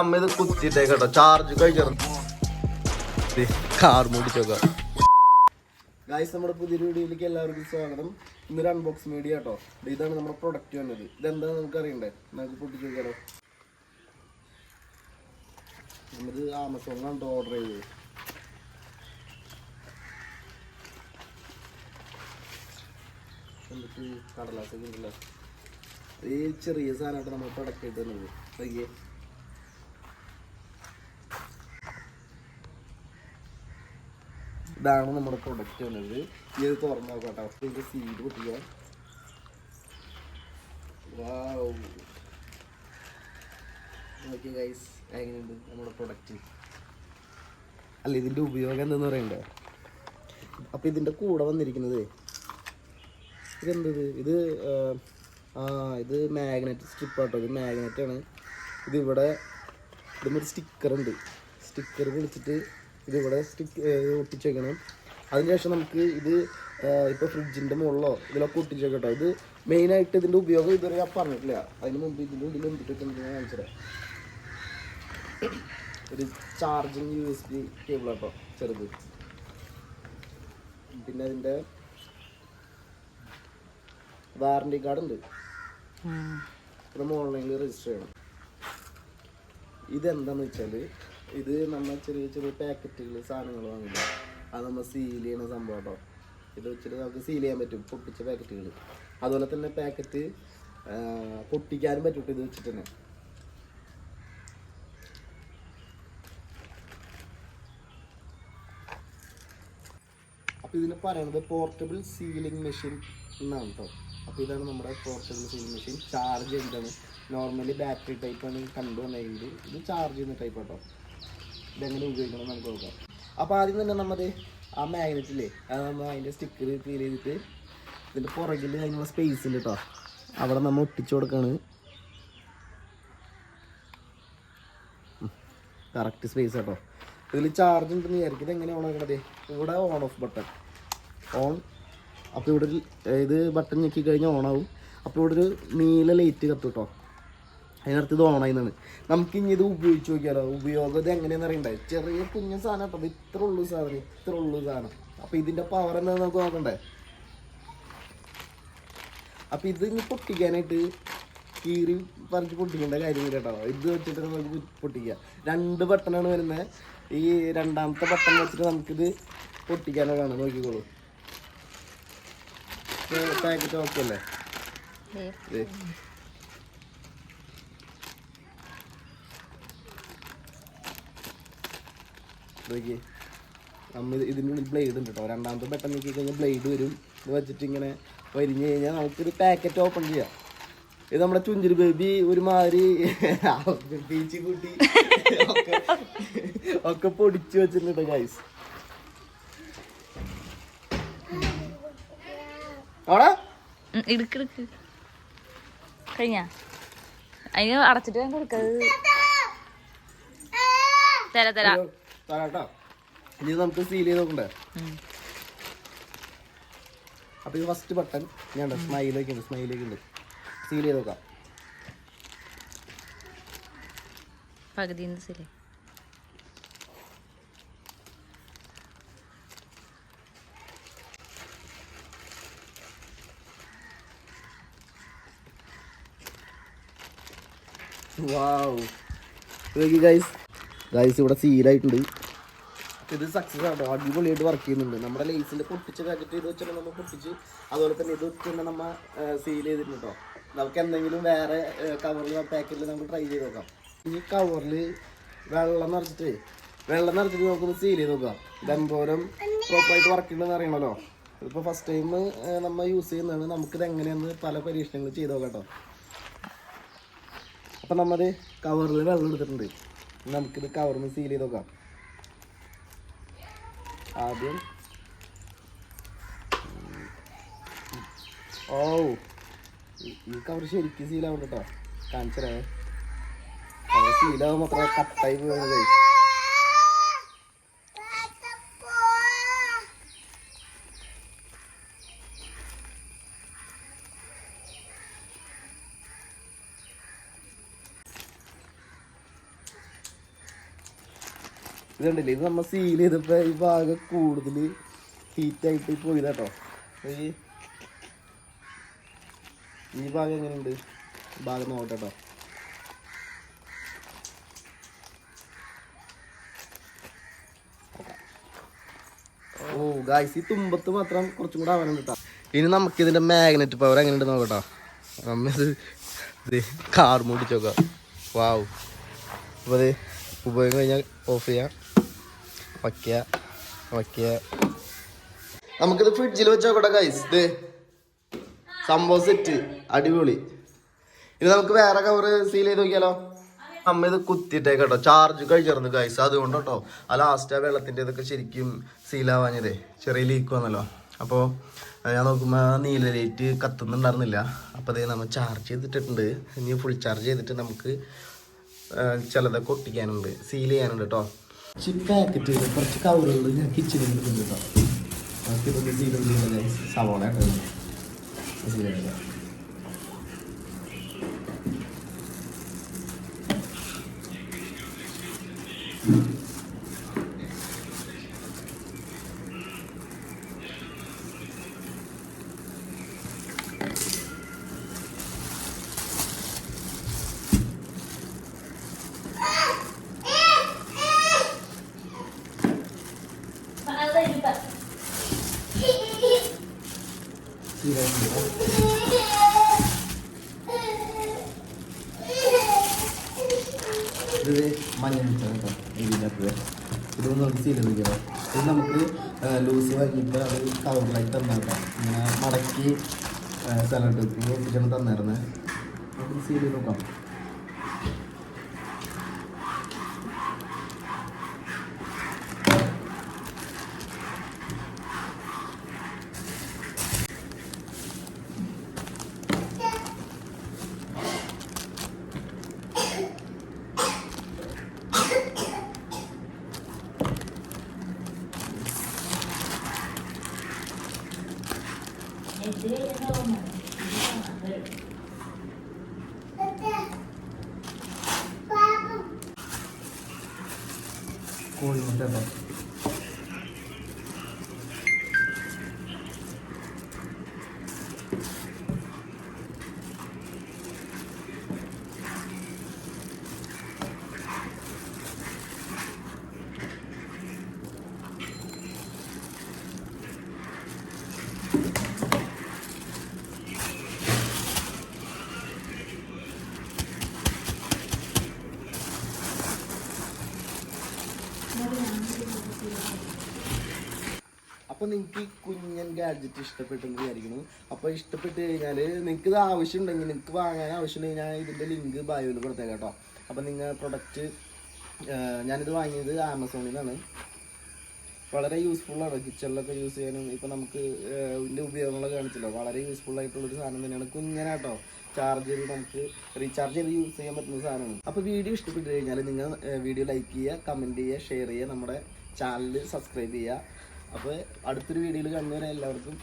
അമ്മ ഇത് കുത്തിട്ടേ കേട്ടോ. ചാർജ് കഴിച്ചു കാർ മുടിച്ചോക്ക. ഗായ്സ് നമ്മുടെ പുതിയൊരു വീഡിയോയിലേക്ക് എല്ലാവർക്കും സ്വാഗതം. ഇന്നൊരു അൺബോക്സ് മീഡിയ കേട്ടോ ഇതാണ് നമ്മുടെ പ്രൊഡക്റ്റ് വന്നത്. ഇതെന്താണെന്ന് നമുക്ക് അറിയണ്ടേ നമുക്ക് പൊട്ടിച്ച് നോക്കാലോ നമ്മത് ആമസോണിലാണ് ഓർഡർ ചെയ്തത്. എന്നിട്ട് കടലാസൊക്കെ ഉണ്ടല്ലോ. ഈ ചെറിയ സാധനമായിട്ട് നമ്മൾ പ്രൊഡക്റ്റ് ആയിട്ട് തന്നത് ഇതാണ് നമ്മുടെ പ്രൊഡക്റ്റ് വന്നത്. ഇത് തുറന്നു നോക്കട്ടെ ഇത് സീഡ് ഗൈസ് എങ്ങനെയുണ്ട് നമ്മുടെ പ്രൊഡക്റ്റ് അല്ല ഇതിന്റെ ഉപയോഗം എന്തെന്ന് പറയണ്ടേ? അപ്പൊ ഇതിന്റെ കൂടെ വന്നിരിക്കുന്നത് ഇതെന്തത് ഇത്? ആ, ഇത് മാഗ്നറ്റ് സ്ട്രിപ്പ് ആട്ടോ. ഇത് മാഗ്നറ്റ് ആണ്. ഇത് ഇവിടെ ഇതുമൊരു സ്റ്റിക്കർ ഉണ്ട്. സ്റ്റിക്കർ വിളിച്ചിട്ട് ഇത് ഇവിടെ സ്റ്റിക്ക് ഒട്ടിച്ച് വെക്കണം അതിനുശേഷം നമുക്ക് ഇത് ഇപ്പോൾ ഫ്രിഡ്ജിന്റെ മുകളിലോ ഇതിലൊക്കെ ഒട്ടിച്ച് വെക്കട്ടോ ഇത് മെയിനായിട്ട് ഇതിന്റെ ഉപയോഗം ഇതുവരെ ഞാൻ പറഞ്ഞിട്ടില്ല. അതിന് മുമ്പ് ഇതിന്റെ ഉള്ളിൽ എന്തിട്ടൊക്കെ ഞാൻ കാണിച്ചത് ഒരു charging U S B cable കേട്ടോ ചെറുത്. പിന്നെ അതിന്റെ വാറണ്ടി കാർഡ് ഉണ്ട്. നമ്മൾ ഓൺലൈനിൽ രജിസ്റ്റർ ചെയ്യണം. ഇതെന്താണെന്ന് വെച്ചാൽ ഇത് നമ്മൾ ചെറിയ ചെറിയ പാക്കറ്റുകൾ സാധനങ്ങൾ വാങ്ങില്ല അത് നമ്മൾ സീൽ ചെയ്യണ സംഭവം കേട്ടോ ഇത് വെച്ചിട്ട് നമുക്ക് സീൽ ചെയ്യാൻ പറ്റും പൊട്ടിച്ച പാക്കറ്റുകൾ അതുപോലെ തന്നെ പാക്കറ്റ് പൊട്ടിക്കാനും പറ്റും ഇത് വെച്ചിട്ട് തന്നെ. അപ്പോൾ ഇതിന് പറയുന്നത് പോർട്ടബിൾ സീലിംഗ് മെഷീൻ എന്നാണ് കേട്ടോ അപ്പോൾ ഇതാണ് നമ്മുടെ പോർട്ടബിൾ സീലിംഗ് മെഷീൻ ചാർജ് ചെയ്തിട്ടാണ് നോർമലി ബാറ്ററി ടൈപ്പാണ് കണ്ടു വന്നെങ്കിൽ ഇത് ചാർജ് ചെയ്യുന്ന ടൈപ്പ് കേട്ടോ ഇതെങ്ങനെ ഉപയോഗിക്കണം നമുക്ക് നോക്കാം. അപ്പോൾ ആദ്യം തന്നെ നമ്മൾ ആ മാഗ്നറ്റില്ലേ അത് നമ്മൾ അതിന്റെ സ്റ്റിക്കർ ഫീൽ ചെയ്തിട്ട് ഇതിന്റെ പുറകിൽ അതിനുള്ള സ്പേസ് ഉണ്ട് കേട്ടോ അവിടെ നമ്മൾ ഒട്ടിച്ചു കൊടുക്കാണ്. കറക്റ്റ് സ്പേസ് കേട്ടോ ഇതിൽ ചാർജ് ഉണ്ടെന്ന് വിചാരിക്കും. എങ്ങനെ ഓൺ ആക്കണത്? ഇവിടെ ഓൺ ഓഫ് ബട്ടൺ ഓൺ അപ്പോൾ ഇവിടെ ഇത് ബട്ടൺ ഞെക്കി കഴിഞ്ഞാൽ ഓൺ ആവും. അപ്പോൾ ഇവിടെ ഒരു നീല ലൈറ്റ് കത്തും കേട്ടോ അതിനടുത്ത് ഇത് ഓണായിന്നാണ് നമുക്ക് ഇനി ഇത് ഉപയോഗിച്ച് നോക്കിയാലോ? ഉപയോഗം ഇത് എങ്ങനെയാണെന്ന് അറിയണ്ടേ? ചെറിയ കുഞ്ഞ സാധനം. കേട്ടോ ഇത്ര ഉള്ളു സാധനം ഇത്ര ഉള്ളു സാധനം. അപ്പോൾ ഇതിന്റെ പവർ എന്താണെന്ന് നമുക്ക് നോക്കണ്ടേ? അപ്പൊ ഇത് ഇനി പൊട്ടിക്കാനായിട്ട് കീറി പറിച്ച് പൊട്ടിക്കേണ്ട കാര്യമില്ല കേട്ടോ. ഇത് വെച്ചിട്ട് നമുക്ക് പൊട്ടിക്കുക രണ്ട് ബട്ടണാണ് വരുന്നത് ഈ രണ്ടാമത്തെ ബട്ടൺ വെച്ചിട്ട് നമുക്കിത് പൊട്ടിക്കാനാണ് നോക്കിക്കോളൂ. പാക്കറ്റ് ഓക്കെ അല്ലേ? ദേ. നോക്കിയേ നമ്മൾ ഇതിന്റെ ഉള്ളിൽ ബ്ലേഡ് ഉണ്ട് കേട്ടോ രണ്ടാമത്തെ ബട്ടൺ നോക്കി കഴിഞ്ഞാൽ ബ്ലേഡ് വരും. ഇത് വെച്ചിട്ട് ഇങ്ങനെ വരിഞ്ഞ് കഴിഞ്ഞാൽ നമുക്കൊരു പാക്കറ്റ് ഓപ്പൺ ചെയ്യാം. ഇത് നമ്മുടെ ചുഞ്ചിരി ബേബി ഒരുമാതിരി പീച്ചി കൂട്ടി ഒക്കെ പൊടിച്ചു വെച്ചിട്ടുണ്ട് ഗൈസ് അവിടെ? ഇടുക്ക് ഇടുക്ക്. കഴിഞ്ഞ? അതിന് അടച്ചിട്ട് ഞാൻ കൊടുക്കത് തരാ തരാ. തരാട്ടോ. ഇനി നമുക്ക് സീൽ ചെയ്ത് നോക്കണ്ടേ. അപ്പൊ ഇത് ഫസ്റ്റ് ബട്ടൺ ഞാൻ സ്മൈലേക്ക് ഉണ്ട് സ്മൈലേക്ക് ഉണ്ട്. സീൽ ചെയ്ത് നോക്കാം. പകുതി ശരി വാവ് ഗൈസ് ഗൈസ് ഇവിടെ സീലായിട്ടുണ്ട് ഇത് സക്സസ് ആണോ. അടിപൊളിയായിട്ട് വർക്ക് ചെയ്യുന്നുണ്ട്. നമ്മുടെ ലേസിന്റെ പൊട്ടിച്ച പാക്കറ്റ് ഇത് വെച്ചാൽ നമ്മൾ പൊട്ടിച്ച് അതുപോലെ തന്നെ ഇത് വെച്ച് നമ്മൾ സീൽ ചെയ്തിട്ടുണ്ട് കേട്ടോ നമുക്ക് എന്തെങ്കിലും വേറെ കവറിൽ പാക്കറ്റിൽ നമുക്ക് ട്രൈ ചെയ്ത് നോക്കാം. ഈ കവറിൽ വെള്ളം നിറച്ചിട്ട് വെള്ളം നിറച്ചിട്ട് നമുക്കൊന്ന് സീൽ ചെയ്ത് നോക്കാം. ഇതെന്തോരം പ്രോപ്പറായിട്ട് വർക്ക് ചെയ്യുന്നതെന്ന് അറിയണമല്ലോ. ഇതിപ്പോൾ ഫസ്റ്റ് ടൈം നമ്മൾ യൂസ് ചെയ്യുന്നതാണ്. നമുക്കിത് എങ്ങനെയെന്ന് പല പരീക്ഷണങ്ങൾ ചെയ്ത് നോക്കാം കേട്ടോ അപ്പം നമ്മൾ കവറിൽ വെള്ളം എടുത്തിട്ടുണ്ട്. നമുക്കിത് കവറിൽ സീൽ ചെയ്ത് നോക്കാം. ആദ്യം. ഓ ഈ- കവർ ശരിക്കും സീലാവുണ്ട് കേട്ടോ കാണിച്ചേ കവർ സീലാവുമ്പോൾ അത്ര കട്ടായി പോകുന്നത് ഇത് കണ്ടില്ലേ ഇത് നമ്മൾ സീൽ ചെയ്തപ്പോൾ ഈ ഭാഗം കൂടുതൽ ഹീറ്റായിട്ട് പോയതാട്ടോ ഈ ഈ ഭാഗം എങ്ങനെയുണ്ട്? ഭാഗം നോക്കട്ടോ ഓ ഗായ്സ് ഈ തുമ്പത്ത് മാത്രം കുറച്ചും കൂടെ ആവാനും കിട്ടാം. ഇനി നമുക്ക് ഇതിന്റെ മാഗ്നറ്റ് പവർ എങ്ങനെ ഉണ്ട് നോക്കട്ടോ. നമ്മ ഇത് കാർ മൂടിച്ചോക്കാം വാവ് അപ്പോൾ അത് ഉപയോഗം കഴിഞ്ഞാൽ ഓഫ് ചെയ്യാം. നമുക്കിത് ഫ്രിഡ്ജിൽ വെച്ചോക്കട്ടെ കൈസ് ഇത് സംഭവം സെറ്റ് അടിപൊളി. ഇത് നമുക്ക് വേറെ കവർ സീൽ ചെയ്ത് നോക്കിയാലോ? അമ്മ ഇത് കുത്തിയിട്ടേ കേട്ടോ. ചാർജ് കഴിച്ചിരുന്നു കൈസ് അതുകൊണ്ട് കേട്ടോ ആ ലാസ്റ്റ് ആ വെള്ളത്തിന്റെ ഇതൊക്കെ ശരിക്കും സീലാവാഞ്ഞതേ ചെറിയ ലീക്ക് വന്നല്ലോ. അപ്പോൾ ഞാൻ നോക്കുമ്പോൾ നീല ലൈറ്റ് കത്തുന്നുണ്ടായിരുന്നില്ല. അപ്പോൾ അതേ നമ്മൾ ചാർജ് ചെയ്തിട്ടുണ്ട്. ഇനി ഫുൾ ചാർജ് ചെയ്തിട്ട് നമുക്ക് ചിലതൊക്കെ ഒട്ടിക്കാനുണ്ട്. സീൽ ചെയ്യാനുണ്ട് കേട്ടോ. പാക്കറ്റ് കുറച്ച് കവറുകൾ ഞാൻ കിച്ചണിൽ ഉണ്ട് കേട്ടോ ബാക്കി സീൽ ചെയ്തില്ല സവോള സീൽ ചെയ്തില്ല ഇത് മഞ്ഞ വെച്ചാണ് കേട്ടോ. ഇതിനകത്ത് ഇതൊന്നും നമുക്ക് സീൽ ചെയ്തിരിക്കണം ഇത് നമുക്ക് ലൂസ് വാങ്ങിയിട്ട് അത് കവറിലാക്കി തന്നേക്കാം. ഇങ്ങനെ മടക്കി സലാഡ് ഒപ്പിച്ചാണ് തന്നായിരുന്നത് നമുക്ക് സീൽ നോക്കാം. കോഴിമുട്ട കേട്ടോ അപ്പൊ നിങ്ങൾക്ക് കുഞ്ഞൻ ഗാഡ്ജറ്റ് ഇഷ്ടപ്പെട്ടെന്ന് വിചാരിക്കുന്നു അപ്പോൾ ഇഷ്ടപ്പെട്ട് കഴിഞ്ഞാൽ നിങ്ങൾക്ക് ഇത് ആവശ്യമുണ്ടെങ്കിൽ നിങ്ങൾക്ക് വാങ്ങാൻ ആവശ്യമുണ്ടെങ്കിൽ ഞാൻ ഇതിന്റെ ലിങ്ക് ബയോയിൽ കൊടുത്തേക്കാം കേട്ടോ. അപ്പോൾ നിങ്ങൾ പ്രൊഡക്റ്റ് ഞാനിത് വാങ്ങിയത് ആമസോണിൽ നിന്നാണ് വളരെ യൂസ്ഫുൾ ആണ്. കിച്ചണിലൊക്കെ യൂസ് ചെയ്യാനും ഇപ്പൊ നമുക്ക് ഇതിന്റെ ഉപയോഗങ്ങളൊക്കെ കാണിച്ചല്ലോ. വളരെ യൂസ്ഫുൾ ആയിട്ടുള്ള ഒരു സാധനം തന്നെയാണ് കുഞ്ഞനാട്ടോ. ചാർജ് ചെയ്ത് നമുക്ക് റീചാർജ് ചെയ്ത് യൂസ് ചെയ്യാൻ പറ്റുന്ന സാധനമാണ്. അപ്പോൾ വീഡിയോ ഇഷ്ടപ്പെട്ട് കഴിഞ്ഞാൽ നിങ്ങൾ വീഡിയോ ലൈക്ക് ചെയ്യുക കമന്റ് ചെയ്യുക ഷെയർ ചെയ്യുക നമ്മുടെ ചാനൽ സബ്സ്ക്രൈബ് ചെയ്യുക. അപ്പോൾ അടുത്തൊരു വീഡിയോയിൽ കാണുന്നവരെ എല്ലാവർക്കും